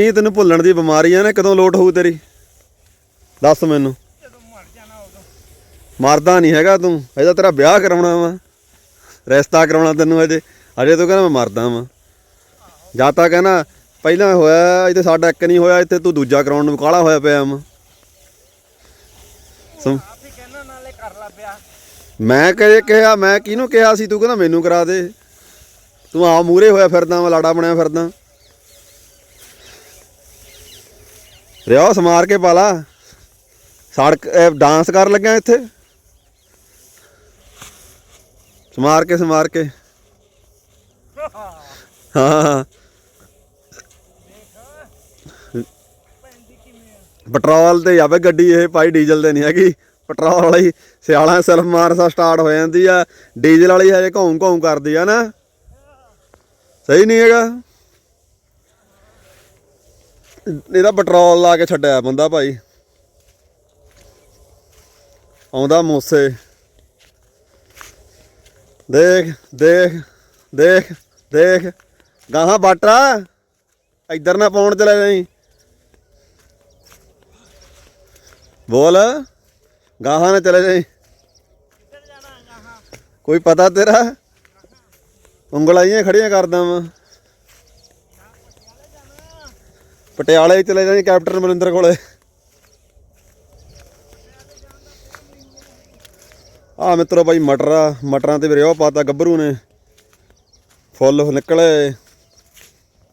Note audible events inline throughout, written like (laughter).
ਨਹੀਂ ਤੈਨੂੰ ਭੁੱਲਣ ਦੀ ਬਿਮਾਰੀ ਆ ਨਾ, ਕਦੋਂ ਲੋਟ ਹੋਊ ਤੇਰੀ? ਦੱਸ ਮੈਨੂੰ। ਮਰਦਾ ਨਹੀਂ ਹੈਗਾ ਤੂੰ। ਇਹਦਾ ਤੇਰਾ ਵਿਆਹ ਕਰਾਉਣਾ ਵਾ। ਰਿਸ਼ਤਾ ਕਰਾਉਣਾ ਤੈਨੂੰ ਅਜੇ। ਅਜੇ ਤੂੰ ਕਹਿੰਦਾ ਮੈਂ ਮਰਦਾ ਵਾਂ। ਜਾਂ ਤਾਂ ਕਹਿੰਦਾ, ਪਹਿਲਾਂ ਹੋਇਆ, ਇੱਥੇ ਸਾਡਾ ਇੱਕ ਨਹੀਂ ਹੋਇਆ, ਇੱਥੇ ਤੂੰ ਦੂਜਾ ਕਰਾਉਣ ਨੂੰ ਕਾਲਾ ਹੋਇਆ ਪਿਆ ਵਾ? ਮੈਂ ਕਹੇ ਕਿਹਾ, ਮੈਂ ਕਿਹਨੂੰ ਕਿਹਾ ਸੀ, ਤੂੰ ਕਹਿੰਦਾ ਮੈਨੂੰ ਕਰਾ ਦੇ। ਤੂੰ ਆ ਮੂਰੇ ਹੋਇਆ ਫਿਰਦਾ ਵਾ, ਲਾੜਾ ਬਣਿਆ ਫਿਰਦਾ। ਰਿਆ ਸਮਾਰ ਕੇ ਪਾਲਾ ਸੜਕ ਡਾਂਸ ਕਰ ਲੱਗਿਆ ਇੱਥੇ ਸਮਾਰ ਕੇ ਸਮਾਰ ਕੇ ਹਾਂ ਪੈਟਰੋਲ ਤੇ ਆਵੇ ਗੱਡੀ ਇਹ ਭਾਈ ਡੀਜ਼ਲ ਤੇ ਨਹੀਂ ਹੈਗੀ ਪੈਟਰੋਲ ਵਾਲੀ ਸਿਆਲਾਂ ਸਿਰਫ ਮਾਰਸਾ ਸਟਾਰਟ ਹੋ ਜਾਂਦੀ ਆ ਡੀਜ਼ਲ ਵਾਲੀ ਹਜੇ ਘੌਂ ਘੌਂ ਕਰਦੀ ਆ ਨਾ ਸਹੀ ਨਹੀਂ ਹੈਗਾ ਇਹਦਾ ਪੈਟਰੋਲ ਲਾ ਕੇ ਛੱਡਿਆ ਬੰਦਾ ਭਾਈ। ਆਉਂਦਾ ਮੋਸੇ। ਦੇਖ ਦੇਖ ਦੇਖ ਦੇਖ। ਗਾਹਾਂ ਬਾਟਾ। ਇੱਧਰ ਨਾ ਪਾਉਣ ਚਲੇ ਜਾਈ। ਬੋਲ। ਗਾਹਾਂ ਨਾ ਚਲੇ ਜਾਈ। ਕੋਈ ਪਤਾ ਤੇਰਾ? ਉਂਗਲਾਈਆਂ ਖੜੀਆਂ ਕਰਦਾ ਵਾਂ। ਪਟਿਆਲੇ ਚਲੇ ਜਾਈ ਕੈਪਟਨ ਮਨਿੰਦਰ ਕੋਲੇ। ਆ ਮਿੱਤਰੋ ਭਾਈ ਮਟਰ ਆ, ਮਟਰਾਂ ਤੇ ਵੀ ਰਿਓ ਪਾਤਾ ਗੱਭਰੂ ਨੇ। ਫੁੱਲ ਨਿਕਲੇ।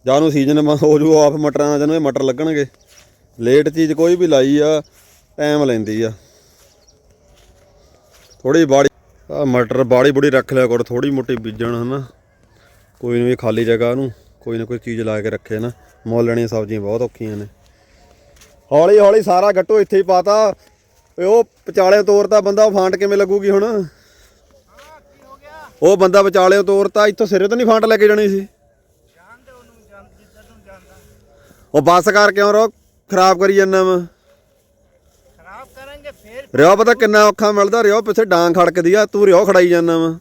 ਜਾਂ ਨੂੰ ਸੀਜ਼ਨ ਹੋ ਜੂ ਆਫ ਮਟਰਾਂ ਦਾ ਜਦੋਂ ਇਹ ਮਟਰ ਲੱਗਣਗੇ। ਲੇਟ ਚੀਜ਼ ਕੋਈ ਵੀ ਲਾਈ ਆ ਟਾਈਮ ਲੈਂਦੀ ਆ। ਥੋੜੀ ਬਾੜੀ ਆ ਮਟਰ ਬਾੜੀ ਬੁੜੀ ਰੱਖ ਲਿਆ ਕਰ ਥੋੜੀ ਮੋਟੀ ਬੀਜਣ ਹਨਾ। ਕੋਈ ਨਹੀਂ ਵੀ ਖਾਲੀ ਜਗ੍ਹਾ ਨੂੰ ਕੋਈ ਨਾ ਕੋਈ ਚੀਜ਼ ਲਾ ਕੇ ਰੱਖੇ ਨਾ। ਮੁੱਲ ਲੈਣੀਆਂ ਸਬਜ਼ੀਆਂ ਬਹੁਤ ਔਖੀਆਂ ਨੇ। ਹੌਲੀ ਹੌਲੀ ਸਾਰਾ ਗੱਟੋ ਇੱਥੇ ਹੀ ਪਾਤਾ। ਉਹ ਵਿਚਾਲੇ ਤੋਰਤਾ ਬੰਦਾ ਫਾਂਟ ਕਿਵੇਂ ਲੱਗੂਗੀ ਹੁਣ? ਉਹ ਬੰਦਾ ਵਿਚਾਲੇ ਤੋਰਤਾ ਇੱਥੋਂ ਸਿਰੇ ਤੋਂ ਨਹੀਂ ਫਾਂਟ ਲੈ ਕੇ ਜਾਣੀ ਸੀ। ਉਹ ਬੱਸ ਕਰ ਕਿਉਂ ਰੋ ਖਰਾਬ ਕਰੀ ਜਾਂਦਾ ਵਾ ਖਰਾਬ ਕਰਾਂਗੇ ਫੇਰ ਰਿਓ ਪਤਾ ਕਿੰਨਾ ਔਖਾ ਮਿਲਦਾ ਰਿਓ ਪਿੱਛੇ ਡਾਂਗ ਖੜਕਦੀ ਆ ਤੂੰ ਰਿਓ ਖੜਾਈ ਜਾਂਦਾ ਵਾ।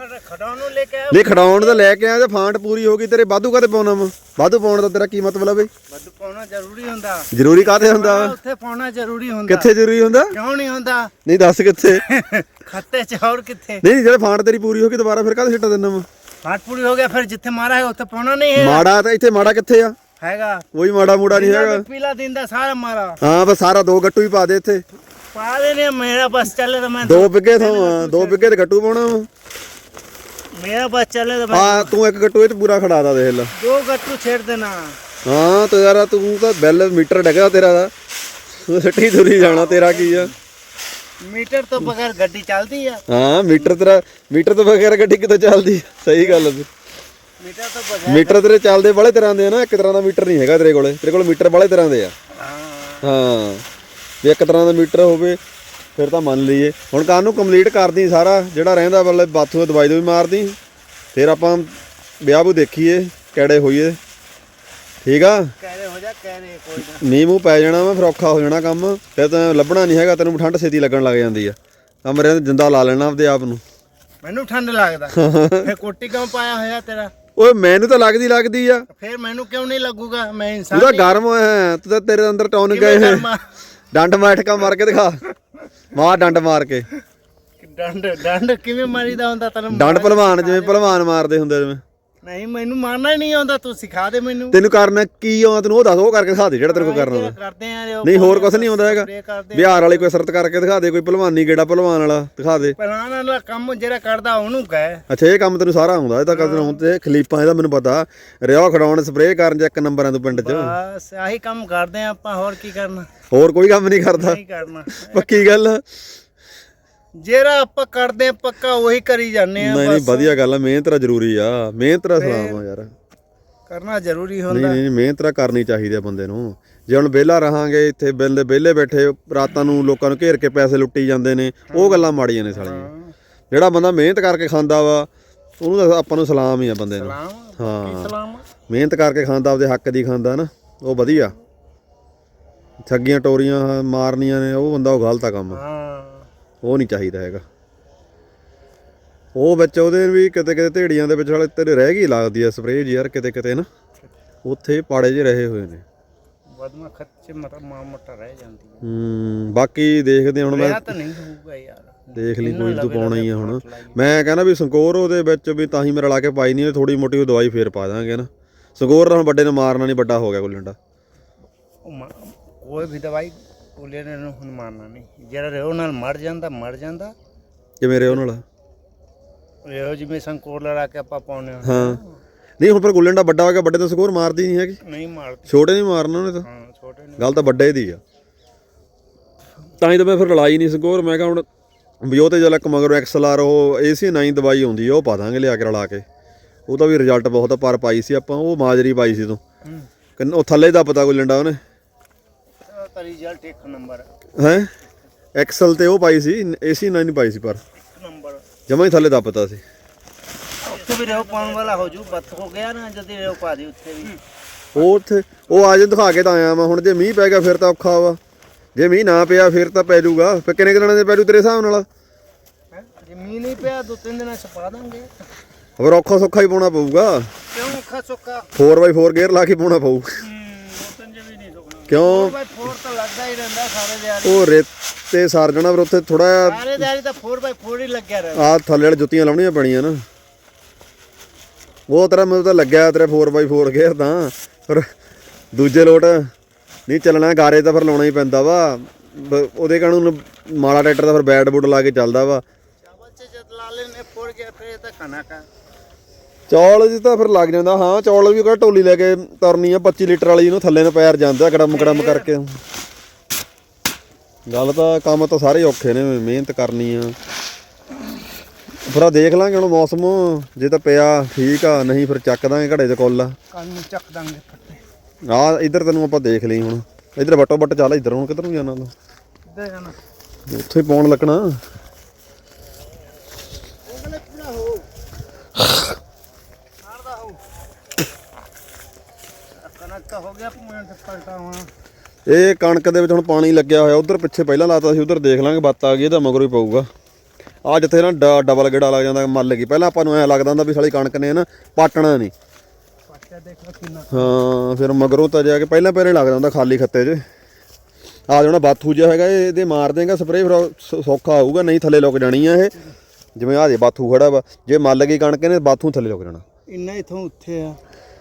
ਖਡਾਉਣ ਲੈ ਕੇ ਆਇਆ। ਨਹੀਂ ਖੜਾਉਣ ਤਾਂ ਲੈ ਕੇ ਆਇਆ ਤੇ ਫਾਂਟ ਪੂਰੀ ਹੋ ਗਈ। ਤੇਰੇ ਵਾਧੂ ਕਾਤੇ ਪਾਉਣਾ ਵਾ? ਵਾਧੂ ਪਾਉਣ ਦਾ ਤੇਰਾ ਕੀ ਮਤਲਬ ਆ ਬਈ? ਬੱਦੂ ਪਾਉਣਾ ਜ਼ਰੂਰੀ ਹੁੰਦਾ। ਜ਼ਰੂਰੀ ਕਾਤੇ ਹੁੰਦਾ? ਉੱਥੇ ਪਾਉਣਾ ਜ਼ਰੂਰੀ ਹੁੰਦਾ। ਕਿੱਥੇ ਜ਼ਰੂਰੀ ਹੁੰਦਾ? ਕਿਉਂ ਨਹੀਂ ਹੁੰਦਾ? ਨਹੀਂ ਦੱਸ ਕਿੱਥੇ? (laughs) ਖੱਤੇ ਚ ਹੋਰ ਕਿੱਥੇ? ਨਹੀਂ ਜਿਹੜੇ ਫਾਂਟ ਤੇਰੀ ਪੂਰੀ ਹੋ ਗਈ ਦੁਬਾਰਾ ਫਿਰ ਕਾਹਦੇ ਛੱਟ ਦਿੰਦਾ ਵਾ? ਫਾਟ ਪੂਰੀ ਹੋ ਗਿਆ ਫਿਰ ਜਿੱਥੇ ਮਾਰਾ ਹੈ ਉੱਥੇ ਪਾਉਣਾ ਨਹੀਂ ਹੈ ਮਾੜਾ ਤਾਂ ਇੱਥੇ ਮਾੜਾ ਕਿੱਥੇ ਆ? ਹੈਗਾ। ਕੋਈ ਮਾੜਾ ਮੂੜਾ ਨਹੀਂ ਹੈਗਾ। ਪੀਲਾ ਦਿਨ ਦਾ ਸਾਰਾ ਮਾਰਾ ਹਾਂ ਬਸ ਸਾਰਾ ਦੋ ਗੱਟੂ ਹੀ ਪਾ ਦੇ ਇੱਥੇ। ਪਾ ਦੇ ਨੇ ਮੇਰਾ ਬਸ ਚੱਲੇ ਤਾਂ ਮੈਂ ਦੋ ਬਿੱਗੇ ਤੋਂ ਦੋ ਬਿੱਗੇ ਤੇ ਗੱਟੂ ਪਾਉਣਾ ਬਸ ਚੱਲੇ ਤਾਂ ਮੈਂ ਹਾਂ ਤੂੰ ਇੱਕ ਗੱਟੂ ਇਹ ਤੇ ਪੂਰਾ ਖੜਾ ਦਾ ਦੇਖ ਲੈ। ਦੋ ਗੱਟੂ ਛੇੜ ਦੇਣਾ। ਹਾਂ ਤੇ ਯਾਰ ਤੂੰ ਤਾਂ ਬੈਲ ਮੀਟਰ ਡਗਾ ਤੇਰਾ ਦਾ ਤੂੰ ਸਿੱਟੀ ਤੁਰੀ ਜਾਣਾ ਤੇਰਾ ਕੀ ਆ? ਮੀਟਰ ਤੋਂ ਬਗੈਰ ਗੱਡੀ ਚੱਲਦੀ ਆ। ਹਾਂ ਮੀਟਰ ਤੇਰਾ ਮੀਟਰ ਤੋਂ ਬਗੈਰ ਗੱਡੀ ਕਿੱਥੋਂ ਚੱਲਦੀ? ਆ? ਸਹੀ ਗੱਲ ਆ। ਮੀਟਰ ਤੋਂ ਬਗੈਰ ਮੀਟਰ ਤੇਰੇ ਚੱਲਦੇ ਬੜੇ ਤਰ੍ਹਾਂ ਦੇ ਆ ਨਾ ਇੱਕ ਤਰ੍ਹਾਂ ਦਾ ਮੀਟਰ ਨਹੀਂ ਹੈਗਾ ਤੇਰੇ ਕੋਲੇ। ਤੇਰੇ ਕੋਲ ਮੀਟਰ ਬੜੇ ਤਰ੍ਹਾਂ ਦੇ ਆ। ਹਾਂ। ਇੱਕ ਤਰ੍ਹਾਂ ਦਾ ਮੀਟਰ ਹੋਵੇ ਫਿਰ ਤਾਂ ਮੰਨ ਲਈਏ। ਹੁਣ ਕਾਨ ਨੂੰ ਕੰਪਲੀਟ ਕਰਦੀ ਸਾਰਾ? ਜਿਹੜਾ ਰਹਿੰਦਾ ਬੱਲੇ ਬਾਥੂ ਦਵਾਈ ਦੋ ਵੀ ਮਾਰਦੀ। ਫਿਰ ਆਪਾਂ ਵਿਆਹ ਬੂ ਦੇਖੀਏ ਕਿਹੜੇ ਹੋਈਏ। ਠੀਕ ਆ? ਕਹਿ ਹੋ ਜਾ ਕੋਈ ਨਾ। ਨੀ ਮੂੰਹ ਪੈ ਜਾਣਾ ਵਾ ਫਿਰ ਔਖਾ ਹੋ ਜਾਣਾ ਕੰਮ। ਫਿਰ ਤਾਂ ਲੱਭਣਾ ਨਹੀਂ ਹੈਗਾ ਤੈਨੂੰ ਠੰਡ ਛੇਤੀ ਲੱਗਣ ਲੱਗ ਜਾਂਦੀ ਆ। ਕਮਰੇ ਤੇ ਜਿੰਦਾ ਲਾ ਲੈਣਾ ਆਪਦੇ ਆਪ ਨੂੰ। ਮੈਨੂੰ ਠੰਡ ਲੱਗਦਾ। (laughs) ਫੇ ਕੋਟੀ ਕਿਉਂ ਪਾਇਆ ਹੋਇਆ ਤੇਰਾ? ਓਏ ਮੈਨੂੰ ਤਾਂ ਲੱਗਦੀ ਲੱਗਦੀ ਆ। ਫਿਰ ਮੈਨੂੰ ਕਿਉਂ ਨਹੀਂ ਲੱਗੂਗਾ? ਮੈਂ ਇਨਸਾਨ ਤੂੰ ਤਾਂ ਗਰਮ ਹੋਇਆ ਤੂੰ ਤਾਂ ਤੇਰੇ ਅੰਦਰ ਟੌਨ ਗਏ? ਡੰਡ ਮਾਟਕਾ ਮਾਰ ਕੇ ਦਿਖਾ। ਮਾਰ ਡੰਡ ਮਾਰ ਕੇ। ਡੰਡ ਡੰਡ ਕਿਵੇਂ ਮਾਰੀਦਾ ਹੁੰਦਾ ਤੈਨੂੰ ਡੰਡ ਭਲਵਾਨ ਜਿਵੇਂ ਭਲਵਾਨ ਮਾਰਦੇ ਹੁੰਦੇ ਜਿਵੇਂ। ਨਹੀਂ ਮੈਨੂੰ ਮਾਰਨਾ ਹੀ ਨਹੀਂ ਆਉਂਦਾ ਤੂੰ ਸਿਖਾ ਦੇ ਮੈਨੂੰ। ਤੈਨੂੰ ਕਰਨਾ ਕੀ ਆਉਂਦਾ ਤੈਨੂੰ ਉਹ ਦੱਸ ਉਹ ਕਰਕੇ ਦਿਖਾ ਦੇ ਜਿਹੜਾ ਤੇਰੇ ਕੋਲ ਕਰਨਾ ਵਾ। ਕਰਦੇ ਆ ਉਹ ਨਹੀਂ ਹੋਰ ਕੁਝ ਨਹੀਂ ਆਉਂਦਾ ਹੈਗਾ। ਕਰਦੇ ਬਿਹਾਰ ਵਾਲੀ ਕੋਈ ਸਰਤ ਕਰਕੇ ਦਿਖਾ ਦੇ ਕੋਈ ਭਲਵਾਨੀ ਗੇੜਾ ਭਲਵਾਨ ਵਾਲਾ ਦਿਖਾ ਦੇ। ਪਹਿਲਾਂ ਵਾਲਾ ਕੰਮ ਜਿਹੜਾ ਕਰਦਾ ਉਹਨੂੰ ਕਹੇ। ਅੱਛਾ ਇਹ ਕੰਮ ਤੈਨੂੰ ਸਾਰਾ ਆਉਂਦਾ ਇਹ ਤਾਂ ਕਦੇ ਹੁਣ ਤੇ ਖਲੀਪਾਂ ਇਹਦਾ ਮੈਨੂੰ ਪਤਾ। ਰਿਆ ਖੜਾਉਣ ਸਪਰੇਅ ਕਰਨ ਚ ਇੱਕ ਨੰਬਰਾਂ ਤੋਂ ਪਿੰਡ ਚ। ਬਸ ਆਹੀ ਕੰਮ ਕਰਦੇ ਆ ਆਪਾਂ ਹੋਰ ਕੀ ਕਰਨਾ? ਹੋਰ ਕੋਈ ਕੰਮ ਨਹੀਂ ਕਰਦਾ। ਨਹੀਂ ਕਰਨਾ। ਪੱਕੀ ਗੱਲ। ਜਿਹੜਾ ਆਪਾਂ ਕਰਦੇ ਆ ਪੱਕਾ ਉਹੀ ਕਰੀ ਜਾਂਦੇ ਆ ਨਹੀਂ ਨਹੀਂ ਵਧੀਆ ਗੱਲ ਆ ਮਿਹਨਤ ਰਾ ਜ਼ਰੂਰੀ ਆ। ਮਿਹਨਤ ਰਾ ਸਲਾਮ ਆ ਯਾਰ। ਕਰਨਾ ਜ਼ਰੂਰੀ ਨਹੀਂ ਹੁੰਦਾ। ਨਹੀਂ ਮਿਹਨਤ ਰਾ ਕਰਨੀ ਚਾਹੀਦੀ ਆ ਬੰਦੇ ਨੂੰ। ਜੇ ਹੁਣ ਵਿਹਲਾ ਰਹਾਂਗੇ ਇੱਥੇ ਬਿੱਲ ਵਿਹਲੇ ਬੈਠੇ ਰਾਤਾਂ ਨੂੰ ਲੋਕਾਂ ਨੂੰ ਘੇਰ ਕੇ ਪੈਸੇ ਲੁੱਟੀ ਜਾਂਦੇ ਨੇ ਉਹ ਗੱਲਾਂ ਮਾੜੀਆਂ ਨੇ ਸਾਲੀਆਂ। ਜਿਹੜਾ ਬੰਦਾ ਮਿਹਨਤ ਕਰਕੇ ਖਾਂਦਾ ਵਾ ਉਹਨੂੰ ਤਾਂ ਆਪਾਂ ਨੂੰ ਸਲਾਮ ਹੀ ਆ ਬੰਦੇ ਨੂੰ। ਹਾਂ। ਸਲਾਮ ਮਿਹਨਤ ਕਰਕੇ ਖਾਂਦਾ ਆਪਦੇ ਹੱਕ ਦੀ ਖਾਂਦਾ ਨਾ ਉਹ ਵਧੀਆ। ਠੱਗੀਆਂ ਟੋਰੀਆਂ ਮਾਰਨੀਆਂ ਨੇ ਉਹ ਬੰਦਾ ਉਹ ਗਲਤ ਆ ਕੰਮ। ਹਾਂ। ਉਹ ਨਹੀਂ ਚਾਹੀਦਾ ਹੈਗਾ। ਉਹ ਵਿੱਚ ਉਹਦੇ ਵੀ ਕਿਤੇ ਕਿਤੇ ਢੇੜੀਆਂ ਦੇ ਵਿੱਚ ਵਾਲੇ ਤੇਰੇ ਰਹਿ ਗਈ ਲੱਗਦੀ ਆ ਸਪਰੇਅ ਜੀ ਯਾਰ ਕਿਤੇ ਕਿਤੇ ਨਾ। ਉੱਥੇ ਪਾੜੇ 'ਚ ਰਹੇ ਹੋਏ ਨੇ। ਬਦਮਾ ਖੱਚੇ ਮਟਾ ਮਾ ਮੋਟਾ ਰਹਿ ਜਾਂਦੀ ਹੈ ਹੂੰ ਬਾਕੀ ਦੇਖਦੇ ਹੁਣ ਮੈਂ ਵਿਆਹ ਤਾਂ ਨਹੀਂ ਹੋਊਗਾ ਯਾਰ। ਦੇਖ ਲਈ ਕੋਈ ਤੂੰ ਪਾਉਣਾ ਹੀ ਆ ਹੁਣ। ਮੈਂ ਕਹਿੰਦਾ ਵੀ ਸੰਗੋਰ ਉਹਦੇ ਵਿੱਚ ਵੀ ਤਾਂ ਹੀ ਮੇਰਾ ਲਾ ਕੇ ਪਾਈ ਨਹੀਂ ਥੋੜੀ ਮੋਟੀ ਦਵਾਈ ਫੇਰ ਪਾ ਦਾਂਗੇ ਨਾ। ਸੰਗੋਰ ਨਾਲ ਹੁਣ ਵੱਡੇ ਨੇ ਮਾਰਨਾ ਨਹੀਂ ਵੱਡਾ ਹੋ ਗਿਆ ਗੁੱਲੰਡਾ ਕੋਈ ਵੀ ਦਵਾਈ ਕੋਲੇ ਨੇ ਨੂੰ ਹੁਣ ਮਾਰਨਾ ਨਹੀਂ। ਜਿਹੜਾ ਰੇਓ ਨਾਲ ਮਰ ਜਾਂਦਾ ਮਰ ਜਾਂਦਾ। ਮੇਰੇ ਉਹ ਨਾਲ? ਰੇਓ ਜਿਵੇਂ ਸੰਕੋਰ ਲੜਾ ਕੇ ਆਪਾਂ ਪਾਉਨੇ ਆ ਹਾਂ। ਨਹੀਂ ਹੁਣ ਪਰ ਗੁੱਲੰਡਾ ਵੱਡਾ ਹੋ ਗਿਆ ਵੱਡੇ ਤਾਂ ਸੰਗੋਰ ਮਾਰਦੀ ਨਹੀਂ ਹੈਗੀ। ਨਹੀਂ ਮਾਰਦੀ। ਛੋਟੇ ਨਹੀਂ ਮਾਰਨਾ ਉਹਨੇ ਤਾਂ। ਹਾਂ ਛੋਟੇ ਨੇ। ਗੱਲ ਤਾਂ ਵੱਡੇ ਦੀ ਆ। ਤਾਂ ਹੀ ਤਾਂ ਮੈਂ ਫਿਰ ਲੜਾਈ ਨਹੀਂ ਸਕੋਰ। ਮੈਂ ਕਿਹਾ ਹੁਣ ਵੀ ਉਹ ਤੇ ਜਲ ਇੱਕ ਮਗਰ ਐਕਸਐਲਆਰ ਉਹ ਏਸੀ 9 ਦਵਾਈ ਆਉਂਦੀ ਆ ਉਹ ਪਾ ਦਾਂਗੇ ਲਿਆ ਕੇ ਰਲਾ ਕੇ। ਉਹਦਾ ਵੀ ਰਿਜ਼ਲਟ ਬਹੁਤ ਪਰ ਪਾਈ ਸੀ ਆਪਾਂ ਉਹ ਮਾਜਰੀ ਪਾਈ ਸੀ ਤੂੰ। ਹੂੰ। ਉਹ ਥੱਲੇ ਦਾ ਪਤਾ ਗੁੱਲੰਡਾ ਉਹਨੇ। ਤਾਂ ਰਿਜ਼ਲਟ ਇੱਕ ਨੰਬਰ ਹੈ? ਐਕਸਲ ਤੇ ਉਹ ਪਾਈ ਸੀ ਏਸੀ 9 ਪਾਈ ਸੀ ਪਰ। ਨੰਬਰ ਜਮਾਂ ਹੀ ਥੱਲੇ ਦਾ ਪਤਾ ਸੀ। ਉੱਥੇ ਵੀ ਰੇਓ ਪਾਉਣ ਵਾਲਾ ਹੋ ਜੂ ਬੱਤ ਹੋ ਗਿਆ ਨਾ ਜਦੀ ਰੇਓ ਪਾ ਦੇ ਉੱਥੇ ਵੀ। ਉਹ ਉੱਥੇ ਉਹ ਅੱਜ ਦਿਖਾ ਕੇ ਤਾਂ ਆਇਆ ਮੈਂ ਹੁਣ ਜੇ ਮੀਂਹ ਪੈ ਗਿਆ ਫਿਰ ਤਾਂ ਔਖਾ ਵਾ। ਜੇ ਮੀਂਹ ਨਾ ਪਿਆ ਫਿਰ ਤਾਂ ਪੈ ਜਾਊਗਾ ਫਿਰ ਕਿੰਨੇ ਦਿਨਾਂ ਦੇ ਪੈ ਜੂ ਤੇਰੇ ਹਿਸਾਬ ਨਾਲ? ਹੈਂ? ਜੇ ਮੀਂਹ ਨਹੀਂ ਪਿਆ ਦੋ ਤਿੰਨ ਦਿਨਾਂ ਚ ਪਾ ਦਾਂਗੇ। ਫਿਰ ਔਖਾ ਸੌਖਾ ਹੀ ਪਾਉਣਾ ਪਊਗਾ। ਕਿਉਂ ਔਖਾ ਸੌਖਾ? 4x4 ਗੇਅਰ ਲਾ ਕੇ ਪਾਉਣਾ ਪਊ ਹੂੰ ਦੋ ਤਿੰਨ ਜੇ ਵੀ ਨਹੀਂ ਸੁਕਣਾ ਕਿਉਂ? ਬਾਈ 4 ਤਾਂ ਲੱਗਦਾ ਹੀ ਰਹਿੰਦਾ ਸਾਰੇ ਦਿਹਾੜੀ। ਉਹ ਰੇਤੇ ਸਰ ਜਾਣਾ ਫਿਰ ਉੱਥੇ ਥੋੜਾ ਸਾਰੇ ਦਿਹਾੜੀ ਤਾਂ 4x4 ਹੀ ਲੱਗਿਆ ਰਹਿੰਦਾ। ਆ ਥੱਲੇ ਵਾਲੇ ਜੁੱਤੀਆਂ ਲਾਉਣੀਆਂ ਪੈਣੀਆਂ ਨਾ। ਉਹ ਤੇਰਾ ਮੈਨੂੰ ਤਾਂ ਲੱਗਿਆ ਤੇਰੇ 4x4 ਗੇਅਰ ਤਾਂ। ਪਰ ਦੂਜੇ ਲੋਟ ਨਹੀਂ ਚੱਲਣਾ ਗਾਰੇ ਤਾਂ ਫਿਰ ਲਾਉਣਾ ਹੀ ਪੈਂਦਾ ਵਾ। ਉਹਦੇ ਕਾਨੂੰ ਮਾੜਾ ਟਰੈਕਟਰ ਦਾ ਫਿਰ ਬੈਟ ਬੁੱਟ ਲਾ ਕੇ ਚੱਲਦਾ ਵਾ। ਚਾਵਲ ਚ ਜਦ ਲਾਲੇ ਨੇ ਫੋੜ ਗਿਆ ਫਿਰ ਇਹ ਤਾਂ ਖਾਣਾ ਕਾ ਚੌਲ ਜੀ ਤਾਂ ਫਿਰ ਲੱਗ ਜਾਂਦਾ ਹਾਂ ਚੌਲ ਵੀ ਕਿਹੜਾ ਢੋਲੀ ਲੈ ਕੇ ਤਰਨੀ ਆ 25 ਲੀਟਰ ਵਾਲੀ ਇਹਨੂੰ ਥੱਲੇ ਨੂੰ ਪੈਰ ਜਾਂਦਾ ਕੜਮ ਕੜਮ ਕਰਕੇ। ਗੱਲ ਤਾਂ ਕੰਮ ਤਾਂ ਸਾਰੇ ਔਖੇ ਨੇ ਮਿਹਨਤ ਕਰਨੀ ਆ। ਫਿਰ ਆ ਦੇਖ ਲਾਂਗੇ ਹੁਣ ਮੌਸਮ ਜੇ ਤਾਂ ਪਿਆ ਠੀਕ ਆ ਨਹੀਂ ਫਿਰ ਚੱਕ ਦਾਂਗੇ ਘੜੇ ਦੇ ਕੁੱਲ। ਕੱਲ ਨੂੰ ਚੱਕ ਦਾਂਗੇ ਫੱਟੇ। ਆ ਇੱਧਰ ਤੈਨੂੰ ਆਪਾਂ ਦੇਖ ਲਈ ਹੁਣ। ਇੱਧਰ ਵੱਟੋ ਵੱਟ ਚੱਲ ਇੱਧਰ ਹੁਣ ਕਿੱਧਰ ਨੂੰ ਜਾਣਾ ਤੂੰ? ਕਿੱਧਰ ਜਾਣਾ। ਉੱਥੇ ਪਾਉਣ ਲੱਗਣਾ ਉਹਨੇ ਪੂਰਾ ਹੋ ਮਾਰਦਾ ਹੋ ਪਲਟਾ ਹੋਣਾ ਇਹ ਕਣਕ ਦੇ ਵਿੱਚ ਹੁਣ ਪਾਣੀ ਲੱਗਿਆ ਹੋਇਆ ਉਧਰ ਪਿੱਛੇ ਪਹਿਲਾਂ ਲਾਤਾ ਸੀ ਉਧਰ ਦੇਖ ਲਾਂਗੇ ਬੱਤ ਆ ਗਈ ਇਹਦਾ ਮਗਰੋਂ ਹੀ ਪਊਗਾ। ਆ ਜਿੱਥੇ ਨਾ ਡਬਲ ਗੇੜਾ ਲੱਗ ਜਾਂਦਾ ਮੱਲ ਗਈ। ਪਹਿਲਾਂ ਆਪਾਂ ਨੂੰ ਐ ਲੱਗਦਾ ਹੁੰਦਾ ਵੀ ਸਾਲੀ ਕਣਕ ਨੇ ਨਾ ਪਾਟਣਾ ਨਹੀਂ ਹਾਂ ਫਿਰ ਮਗਰੋਂ ਤਾਂ ਜਾ ਕੇ ਪਹਿਲਾਂ ਪਹਿਲੇ ਲੱਗਦਾ ਹੁੰਦਾ ਖਾਲੀ ਖੱਤੇ 'ਚ। ਆ ਜਿਹੜਾ ਬਾਥੂ ਜਿਹਾ ਹੈਗਾ ਇਹ- ਇਹਦੇ ਮਾਰ ਦੇਗਾ ਸਪਰੇਅ ਫਿਰ ਸੌਖਾ ਹੋਊਗਾ ਨਹੀਂ ਥੱਲੇ ਲੁਕ ਜਾਣੀ ਆ ਇਹ। ਜਿਵੇਂ ਆ ਜੇ ਬਾਥੂ ਖੜਾ ਵਾ ਜੇ ਮੱਲ ਗਈ ਕਣਕ ਇਹਨੇ ਬਾਥੂ ਥੱਲੇ ਲੁਕ ਜਾਣਾ। ਇੰਨਾ ਇਥੋਂ ਉੱਥੇ ਆ।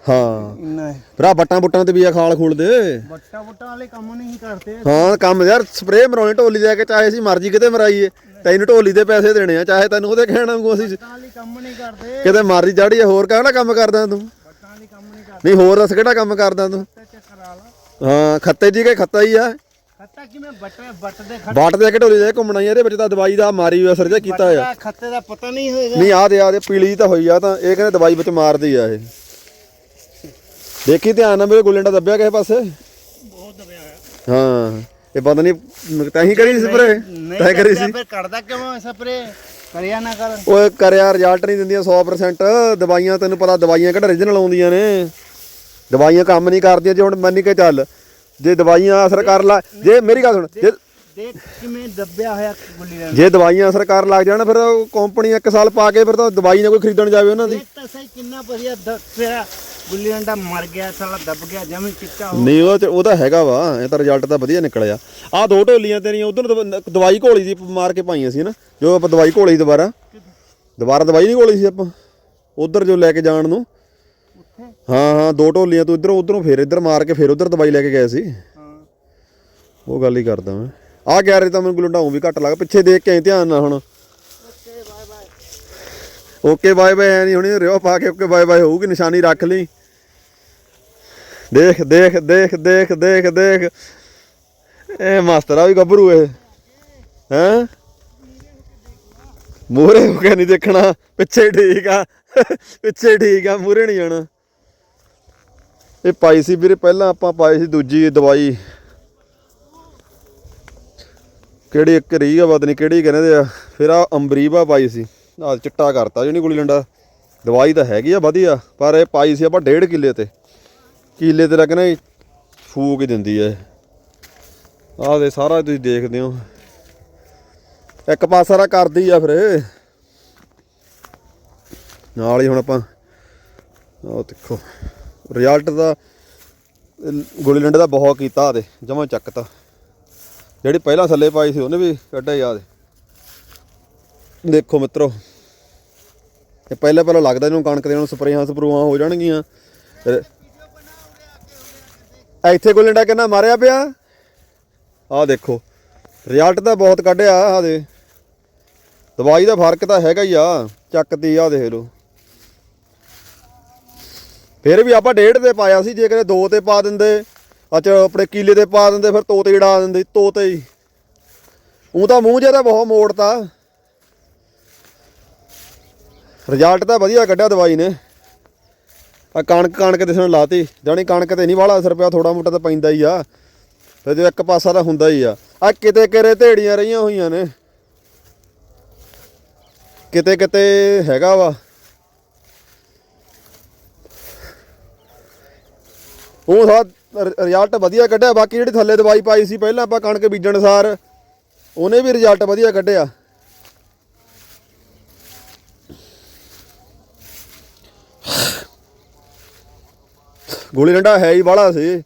ਹਾਂ। ਇੰਨਾ ਹੈ। ਆ ਬੱਟਾਂ ਬੁੱਟਾਂ ਤੇ ਵੀ ਆ ਖਾਲ ਖੂਲ ਦੇ। ਬੱਟਾ ਬੁੱਟਾ ਵਾਲੇ ਕੰਮ ਨਹੀਂ ਕਰਦੇ। ਹਾਂ ਕੰਮ ਯਾਰ ਸਪਰੇਅ ਮਰਾਉਣੀ ਢੋਲੀ ਜਾ ਕੇ ਚਾਹੇ ਸੀ ਮਰਜ਼ੀ ਕਿਤੇ ਮਰਾਈਏ ਤੈਨੂੰ ਢੋਲੀ ਦੇ ਪੈਸੇ ਦੇਣੇ ਆ ਚਾਹੇ ਤੈਨੂੰ ਉਹਦੇ ਕਹਿਣਾ ਵਾਂਗੂ ਅਸੀਂ ਬੱਟਾਂ ਵਾਲੇ ਕੰਮ ਨਹੀਂ ਕਰਦੇ। ਕਿਤੇ ਮਾਰੀ ਜਾੜੀ ਹੋਰ ਕਿਹੜਾ ਕੰਮ ਕਰਦਾ ਤੂੰ? ਬੱਟਾਂ ਵਾਲੇ ਕੰਮ ਨਹੀਂ ਕਰਦੇ। ਨਹੀਂ ਹੋਰ ਦੱਸ ਕਿਹੜਾ ਕੰਮ ਕਰਦਾ ਤੂੰ? ਤੇ ਚੱਕਰ ਵਾਲਾ ਹਾਂ ਖੱਤੇ ਜੀ ਕੇ ਖੱਤਾ ਹੀ ਆ। ਖੱਤਾ ਕਿਵੇਂ ਬੱਟੇ ਬੱਟ ਦੇ ਖੱਤੇ? ਬਾਟ ਦੇ ਕੇ ਢੋਲੀ ਦੇ ਘੁੰਮਣਾ ਹੀ ਆ, ਇਹਦੇ ਵਿੱਚ ਤਾਂ ਦਵਾਈ ਦਾ ਮਾਰੀ ਹੋਇਆ ਅਸਰ ਜਿਹਾ ਕੀਤਾ ਆ ਦਾ ਖੱਤੇ ਦਾ ਪਤਾ ਨਹੀਂ ਹੋਏਗਾ। ਨਹੀਂ ਆ ਦੇ ਆ ਦੇ ਪੀਲੀ ਤਾਂ ਹੋਈ ਆ ਤਾਂ ਇਹ ਕਹਿੰਦੇ ਦਵਾਈ ਵਿੱਚ ਮਾਰਦੀ ਆ ਇਹ। ਦੇਖੀ ਧਿਆਨ ਨਾਲ ਮੇਰੇ ਗੁੱਲੇਂਡਾ ਦੱਬਿਆ ਕਿਸੇ ਪਾਸੇ? ਬਹੁਤ ਦਬਿਆ ਹੋਇਆ। ਹਾਂ ਇਹ ਪਤਾ ਨਹੀਂ ਤੈਂ ਹੀ ਕਰੀ ਸਪਰੇ? ਤੈਂ ਕਰੀ ਸੀ? ਫਿਰ ਕਰਦਾ ਕਿਉਂ ਸਪਰੇ? ਕਰਿਆ ਨਾ ਕਰ। ਓਏ ਕਰਿਆ ਰਿਜ਼ਲਟ ਨਹੀਂ ਦਿੰਦੀਆਂ 100% ਦਵਾਈਆਂ ਤੈਨੂੰ ਪਤਾ ਦਵਾਈਆਂ ਕਿਹੜਾ origignal ਆਉਂਦੀਆਂ ਨੇ। ਦਵਾਈਆਂ ਕੰਮ ਨਹੀਂ ਕਰਦੀਆਂ ਜੇ ਹੁਣ ਮੰਨੀ ਕੇ ਚੱਲ ਜੇ ਦਵਾਈਆਂ ਅਸਰ ਕਰ ਲਾ ਜੇ ਮੇਰੀ ਗੱਲ ਸੁਣ ਜੇ ਦੇਖ ਕਿਵੇਂ ਦੱਬਿਆ ਹੋਇਆ ਗੁੱਲੀ ਦਾ? ਜੇ ਦਵਾਈਆਂ ਅਸਰ ਕਰ ਲੱਗ ਜਾਣ ਫਿਰ ਕੰਪਨੀ ਇੱਕ ਸਾਲ ਪਾ ਕੇ ਫਿਰ ਤਾਂ ਦਵਾਈ ਨਾ ਕੋਈ ਖਰੀਦਣ ਜਾਵੇ ਉਹਨਾਂ ਦੀ। ਦੇਖ ਤਾਂ ਸਹੀ ਕਿੰਨਾ ਵਧੀਆ ਤੇਰਾ ਗੁੱਲੀ ਡੰਡਾ ਮਰ ਗਿਆ ਸਾਲਾ ਦੱਬ ਗਿਆ ਜਮੀ ਚਿੱਟਾ ਹੋ ਨਹੀਂ ਉਹ ਤੇ ਉਹਦਾ ਹੈਗਾ ਵਾ ਇਹ ਤਾਂ ਰਿਜ਼ਲਟ ਤਾਂ ਵਧੀਆ ਨਿਕਲਿਆ। ਆ ਦੋ ਢੋਲੀਆਂ ਤੇਰੀਆਂ ਉਧਰ ਦਵਾਈ ਘੋਲੀ ਦੀ ਮਾਰ ਕੇ ਪਾਈਆਂ ਸੀ ਨਾ ਜੋ ਆਪਾਂ ਦਵਾਈ ਘੋਲੀ ਦੁਬਾਰਾ। ਦੁਬਾਰਾ ਦਵਾਈ ਨਹੀਂ ਘੋਲੀ ਸੀ ਆਪਾਂ ਉਧਰ ਜੋ ਲੈ ਕੇ ਜਾਣ ਨੂੰ। ਹਾਂ ਹਾਂ ਦੋ ਢੋਲੀਆਂ ਤੂੰ ਇਧਰੋਂ ਉਧਰੋਂ ਫੇਰ ਇਧਰ ਮਾਰ ਕੇ ਫੇਰ ਉਧਰ ਦਵਾਈ ਲੈ ਕੇ ਗਏ ਸੀ। ਹਾਂ। ਉਹ ਗੱਲ ਹੀ ਕਰਦਾ ਮੈਂ। ਆਹ ਗੈਰੇ ਤਾਂ ਮੈਨੂੰ ਗੁਲੰਡਾਉਂ ਵੀ ਘੱਟ ਲੱਗ ਪਿੱਛੇ ਦੇਖ ਕੇ ਧਿਆਨ ਨਾਲ ਹੁਣ। Okay bye bye okay bye bye ਐ ਨਹੀਂ ਹੁਣੀ ਰਿਓ ਪਾ ਕੇ ਓਕੇ ਬਾਏ ਬਾਏ ਹੋਊਗੀ ਨਿਸ਼ਾਨੀ ਰੱਖ ਲਈ। ਦੇਖ ਦੇਖ ਦੇਖ ਦੇਖ ਦੇਖ ਦੇਖ। ਇਹ ਮਾਸਟਰ ਆ ਵੀ ਗੱਭਰੂ ਇਹ। ਹੈਂ? ਮੂਰੇ ਹੋ ਕੇ ਨਹੀਂ ਦੇਖਣਾ। ਪਿੱਛੇ ਠੀਕ ਆ। ਪਿੱਛੇ ਠੀਕ ਆ ਮੂਰੇ ਨਹੀਂ ਜਾਣਾ। ਇਹ ਪਾਈ ਸੀ ਵੀਰੇ, ਪਹਿਲਾਂ ਆਪਾਂ ਪਾਈ ਸੀ ਦੂਜੀ ਦਵਾਈ। ਕਿਹੜੀ ਇੱਕ ਰੀ ਆ ਨਹੀਂ ਕਿਹੜੀ ਕਹਿੰਦੇ ਆ। ਫਿਰ ਆ ਅੰਬਰੀਬਾ ਪਾਈ ਸੀ। ਆ ਚਿੱਟਾ ਕਰਤਾ, ਜਿਹੜੀ ਗੁਲੀ ਡੰਡਾ। ਦਵਾਈ ਤਾਂ ਹੈਗੀ ਆ, ਵਧੀਆ। ਪਰ ਇਹ ਪਾਈ ਸੀ ਆਪਾਂ ਡੇਢ ਕਿੱਲੇ ਤੇ। ਕੀਲੇ ਤੇ ਲੱਗਣਾ ਹੀ ਫੂਕ ਹੀ ਦਿੰਦੀ ਐ। ਆਹ ਦੇ ਸਾਰਾ ਤੁਸੀਂ ਦੇਖਦੇ ਹੋ। ਇੱਕ ਪਾਸਾ ਰਾ ਕਰਦੀ ਆ ਫਿਰ। ਨਾਲ ਹੀ ਹੁਣ ਆਪਾਂ, ਆਹ ਦੇਖੋ ਰਿਜ਼ਲਟ ਦਾ, ਗੁਲੀ ਲੰਡੇ ਦਾ ਬਹੁਤ ਕੀਤਾ ਤੇ ਜਮਾ ਚੱਕਤਾ। ਜਿਹੜੀ ਪਹਿਲਾਂ ਥੱਲੇ ਪਾਈ ਸੀ, ਉਹਨੇ ਵੀ ਕੱਢਿਆ ਯਾਦ ਦੇਖੋ ਮਿੱਤਰੋ, ਇਹ ਪਹਿਲੇ ਪਹਿਲਾਂ ਲੱਗਦਾ ਇਹਨੂੰ ਕਣਕ ਦੇ ਨੂੰ ਸਪਰੇਆਂ ਸਪਰੂਆਂ ਹੋ ਜਾਣਗੀਆਂ। ਇੱਥੇ ਗੁੱਲੀ ਡੰਡਾ ਕਿੰਨਾ ਮਾਰਿਆ ਪਿਆ? ਆਹ ਦੇਖੋ ਰਿਜ਼ਲਟ ਤਾਂ ਬਹੁਤ ਕੱਢਿਆ ਆਹ ਦੇ। ਦਵਾਈ ਦਾ ਫ਼ਰਕ ਤਾਂ ਹੈਗਾ ਹੀ ਆ ਚੱਕਦੀ ਆ ਦੇਖ ਲਓ। ਫਿਰ ਵੀ ਆਪਾਂ ਡੇਢ ਤੇ ਪਾਇਆ ਸੀ, ਜੇ ਕਦੇ ਦੋ ਤੇ ਪਾ ਦਿੰਦੇ ਅੱਛਾ ਆਪਣੇ ਕੀਲੇ ਤੇ ਪਾ ਦਿੰਦੇ, ਫਿਰ ਤੋਤੇ ਡਾ ਦਿੰਦੇ, ਤੋਤੇ ਹੀ। ਉਹ ਤਾਂ ਮੂੰਹ ਜਿਹਾ ਤਾਂ ਬਹੁਤ ਮੋੜਤਾ। ਰਿਜ਼ਲਟ ਤਾਂ ਵਧੀਆ ਕੱਢਿਆ ਦਵਾਈ ਨੇ। ਆ ਕਣਕ ਕਣਕ ਦਿਸਣ ਲਾਤੀ। ਜਾਣੀ ਕਣਕ ਤੇ ਨਹੀਂ ਵਾਲਾ ਅਸਰ ਪਿਆ ਥੋੜਾ ਮੋਟਾ ਤਾਂ ਪੈਂਦਾ ਹੀ ਆ। ਤੇ ਜੇ ਇੱਕ ਪਾਸਾ ਤਾਂ ਹੁੰਦਾ ਹੀ ਆ। ਆ ਕਿਤੇ ਕਿਰੇ ਢੇੜੀਆਂ ਰਹੀਆਂ ਹੋਈਆਂ ਨੇ। ਕਿਤੇ ਕਿਤੇ ਹੈਗਾ ਵਾ। ਉਹ ਸਾ ਰਿਜ਼ਲਟ ਵਧੀਆ ਕੱਢਿਆ। ਬਾਕੀ ਜਿਹੜੀ ਥੱਲੇ ਦਵਾਈ ਪਾਈ ਸੀ, ਪਹਿਲਾਂ ਆਪਾਂ ਕਣਕ ਬੀਜਣ ਸਾਰ, ਉਹਨੇ ਵੀ ਰਿਜ਼ਲਟ ਵਧੀਆ ਕੱਢਿਆ। ਗੋਲੀ ਡੰਡਾ ਹੈ ਹੀ ਬਾਹਲਾ ਸੀ।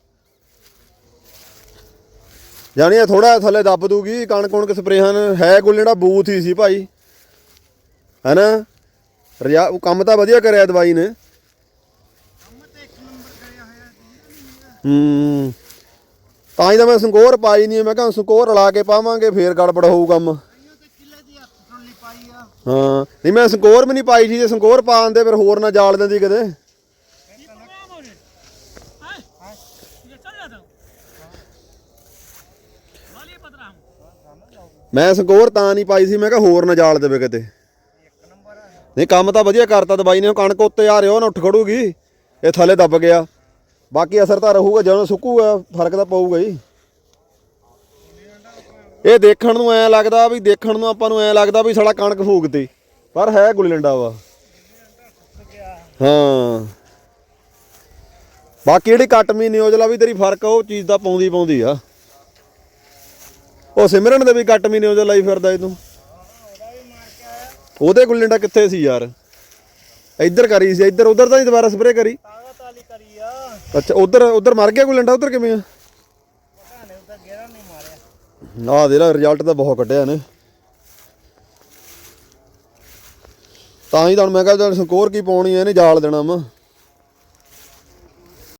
ਜਾਣੀ ਇਹ ਥੋੜਾ ਥੱਲੇ ਦੱਬ ਦੂਗੀ, ਕਣਕ ਕਣਕ ਸਪਰੇਹਾਂ ਹੈ ਗੋਲੀ ਡੰਡਾ ਬੂਥ ਹੀ ਸੀ ਭਾਈ। ਹੈਨਾ? ਰਿਆ ਉਹ ਕੰਮ ਤਾਂ ਵਧੀਆ ਕਰਿਆ ਦਵਾਈ ਨੇ। ਹੂੰ। ਤਾਂ ਹੀ ਤਾਂ ਮੈਂ ਸੰਕੋਰ ਪਾਈ ਨਹੀਂ ਮੈਂ ਕਿਹਾ ਸੰਕੋਰ ਰਲਾ ਕੇ ਪਾਵਾਂਗੇ, ਫੇਰ ਗੜਬੜ ਹੋਊ ਕੰਮ। ਹਾਂ। ਨਹੀਂ, ਮੈਂ ਸੰਕੋਰ ਵੀ ਨਹੀਂ ਪਾਈ ਸੀ, ਜੇ ਸੰਕੋਰ ਪਾ ਦਿੰਦੇ ਫਿਰ ਹੋਰ ਨਾ ਜਾਲ ਦਿੰਦੀ ਕਦੇ। ਮੈਂ ਸੰਕੋਰ ਤਾਂ ਨਹੀਂ ਪਾਈ ਸੀ, ਮੈਂ ਕਿਹਾ ਹੋਰ ਨਾ ਜਾਲ ਦੇਵੇ ਕਿਤੇ। ਨਹੀਂ, ਕੰਮ ਤਾਂ ਵਧੀਆ ਕਰਤਾ ਦਵਾਈ ਨੇ ਕਣਕ ਉੱਤੇ ਆ ਰਿਹਾ, ਉਹ ਨਾ ਉੱਠ ਖੜੂਗੀ, ਇਹ ਥੱਲੇ ਦੱਬ ਗਿਆ। ਬਾਕੀ ਅਸਰ ਤਾਂ ਰਹੂਗਾ, ਜਦੋਂ ਸੁੱਕੂਗਾ, ਫ਼ਰਕ ਤਾਂ ਪਊਗਾ ਹੀ। ਇਹ ਦੇਖਣ ਨੂੰ ਐ ਲੱਗਦਾ ਵੀ, ਦੇਖਣ ਨੂੰ ਆਪਾਂ ਨੂੰ ਐ ਲੱਗਦਾ ਵੀ ਸਾਡਾ ਕਣਕ ਫੂਕਤੀ ਪਰ ਹੈ ਗੁੱਲੀ ਡੰਡਾ ਵਾ। ਹਾਂ। ਬਾਕੀ ਜਿਹੜੀ ਕੱਟ ਕੱਟਮੀ ਨਿਊਜ਼ਲਾ ਵੀ ਤੇਰੀ ਫ਼ਰਕ ਉਹ ਚੀਜ਼ ਦਾ ਪਾਉਂਦੀ ਪਾਉਂਦੀ ਆ। ਉਹ ਸਿਮਰਨ ਦੇ ਵੀ ਕੱਟਮੀ ਨਿਊਜ਼ ਲਾਈ ਫਿਰਦਾ ਇਹ ਤੂੰ। ਉਹਦੇ ਗੁੱਲੀ ਕਿੱਥੇ ਸੀ ਯਾਰ? ਇੱਧਰ ਕਰੀ ਸੀ, ਇੱਧਰ, ਉਧਰ ਤਾਂ ਹੀ ਦੁਬਾਰਾ ਸਪਰੇ ਕਰੀ? ਤਾਕਤ ਕਰੀ ਆ ਅੱਛਾ, ਉਧਰ ਉਧਰ ਮਰ ਗਿਆ ਗੁੱਲੀ ਉਧਰ ਕਿਵੇਂ ਆ? ਪਤਾ ਨਹੀਂ ਉਹਦਾ ਗੇੜਾ ਨਹੀਂ ਮਾਰਿਆ ਨਾ ਦੇ ਲਾ ਰਿਜ਼ਲਟ ਤਾਂ ਬਹੁਤ ਕੱਢਿਆ ਨੇ ਤਾਂ ਹੀ ਤੁਹਾਨੂੰ ਮੈਂ ਕਿਹਾ ਸਕੋਰ ਕੀ ਪਾਉਣੀ ਐ ਇਹਨੇ ਜਾਲ ਦੇਣਾ ਵਾ।